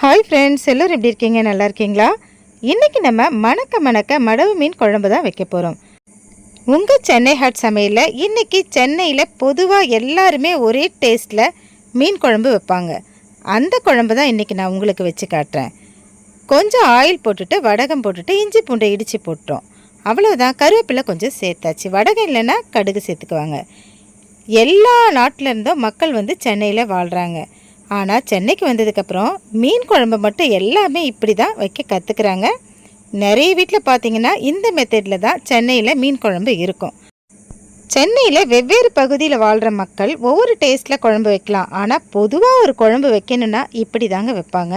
Hi friends எல்லோரும் எப்படி இருக்கீங்க? நல்லா இருக்கீங்களா? இன்றைக்கி நம்ம மணக்க மணக்க மடவு மீன் குழம்பு தான் வைக்க போகிறோம் உங்கள் சென்னை ஹாட் சமையலில் இன்றைக்கி சென்னையில் பொதுவாக எல்லாருமே ஒரே டேஸ்ட்டில் மீன் குழம்பு வைப்பாங்க. அந்த குழம்பு தான் இன்றைக்கி நான் உங்களுக்கு வச்சு காட்டுறேன். கொஞ்சம் ஆயில் போட்டுட்டு வடகம் போட்டுட்டு இஞ்சி பூண்டை இடித்து போட்டுரும் அவ்வளோதான் கருவேப்பிலை கொஞ்சம் சேர்த்தாச்சு. வடகம் இல்லைன்னா கடுகு சேர்த்துக்குவாங்க. எல்லா நாட்டிலேருந்தும் மக்கள் வந்து சென்னையில் வாழ்கிறாங்க ஆனால் சென்னைக்கு வந்ததுக்கப்புறம் மீன் குழம்பு மட்டும் எல்லாமே இப்படி தான் வைக்க கற்றுக்குறாங்க நிறைய வீட்டில் பார்த்தீங்கன்னா இந்த மெத்தடில் தான் சென்னையில் மீன் குழம்பு இருக்கும். சென்னையில் வெவ்வேறு பகுதியில் வாழ்கிற மக்கள் ஒவ்வொரு டேஸ்ட்டில் குழம்பு வைக்கலாம். ஆனால் பொதுவாக ஒரு குழம்பு வைக்கணும்னா இப்படி தாங்க வைப்பாங்க.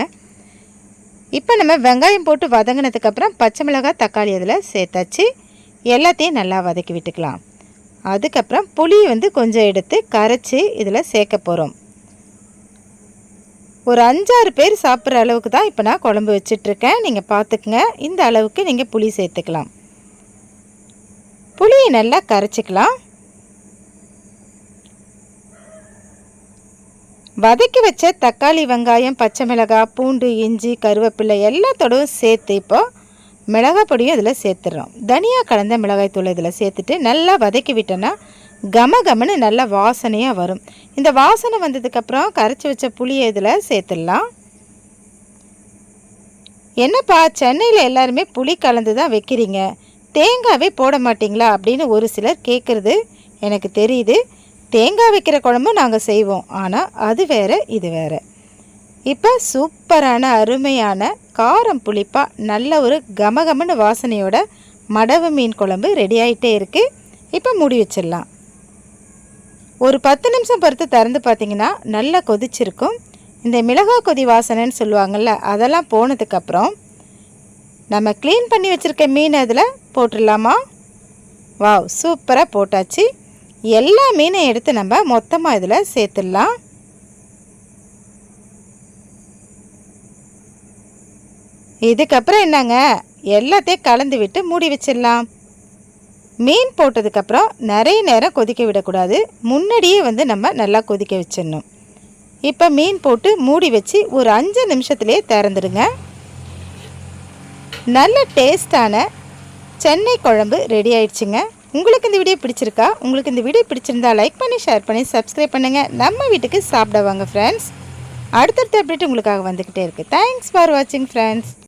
இப்போ நம்ம வெங்காயம் போட்டு வதங்கினதுக்கப்புறம் பச்சை மிளகாய் தக்காளி அதில் சேர்த்தாச்சு. எல்லாத்தையும் நல்லா வதக்கி விட்டுக்கலாம். அதுக்கப்புறம் புளி வந்து கொஞ்சம் எடுத்து கரைச்சி இதில் சேர்க்க போகிறோம் ஒரு அஞ்சாறு பேர் சாப்பிட்ற அளவுக்கு தான் இப்போ நான் குழம்பு வச்சிட்ருக்கேன். நீங்கள் பார்த்துக்குங்க இந்த அளவுக்கு நீங்கள் புளி சேர்த்துக்கலாம். புளியை நல்லா கரைச்சிக்கலாம். வதக்கி வச்ச தக்காளி வெங்காயம் பச்சை மிளகாய் பூண்டு இஞ்சி கருவேப்பிலை எல்லாத்தோடவும் சேர்த்து இப்போ மிளகாய் பொடியும் இதில் சேர்த்துடுறோம். தனியாக கலந்த மிளகாய் இதில் சேர்த்துட்டு நல்லா வதக்கி விட்டோன்னா கம கமன்னு நல்ல வாசனையாக வரும். இந்த வாசனை வந்ததுக்கப்புறம் கரைச்சி வச்ச புளியை இதில் சேர்த்துடலாம். என்னப்பா சென்னையில் எல்லாருமே புளி கலந்து தான் வைக்கிறீங்க. தேங்காவே போட மாட்டிங்களா அப்படின்னு ஒரு சிலர் கேட்குறது எனக்கு தெரியுது. தேங்காய் வைக்கிற குழம்பு நாங்கள் செய்வோம். ஆனால் அது வேறு இது வேறு. இப்போ சூப்பரான அருமையான காரம் புளிப்பாக நல்ல ஒரு கமகமன்னு வாசனையோட மடவு மீன் குழம்பு ரெடி ஆகிட்டே இருக்குது இப்போ மூடி வச்சிடலாம். ஒரு பத்து நிமிஷம் பொறுத்து திறந்து பார்த்தீங்கன்னா நல்லா கொதிச்சிருக்கும். இந்த மிளகா கொதி வாசனைன்னு சொல்லுவாங்கள்ல அதெல்லாம் போனதுக்கப்புறம் நம்ம க்ளீன் பண்ணி வச்சுருக்க மீன் அதில் போட்டுடலாமா? வாவ் சூப்பராக போட்டாச்சு. எல்லா மீனையும் எடுத்து நம்ம மொத்தமாக இதில் சேர்த்துடலாம். இதுக்கப்புறம் என்னங்க? எல்லாத்தையும் கலந்து விட்டு மூடி வச்சிடலாம். மீன் போட்டதுக்கப்புறம் நிறைய நேரம் கொதிக்க விடக்கூடாது. முன்னாடியே வந்து நம்ம நல்லா கொதிக்க வச்சிடணும். இப்போ மீன் போட்டு மூடி வச்சு ஒரு அஞ்சு நிமிஷத்துலேயே திறந்துடுங்க. நல்ல டேஸ்டான சென்னை குழம்பு ரெடி ஆயிடுச்சுங்க. உங்களுக்கு இந்த வீடியோ பிடிச்சிருக்கா? உங்களுக்கு இந்த வீடியோ பிடிச்சிருந்தா லைக் பண்ணி ஷேர் பண்ணி சப்ஸ்கிரைப் பண்ணுங்கள் நம்ம வீட்டுக்கு சாப்பிட வாங்க ஃப்ரெண்ட்ஸ் அடுத்தடுத்த அப்டேட் உங்களுக்காக வந்துக்கிட்டே இருக்குது தேங்க்ஸ் ஃபார் வாட்சிங் ஃப்ரெண்ட்ஸ்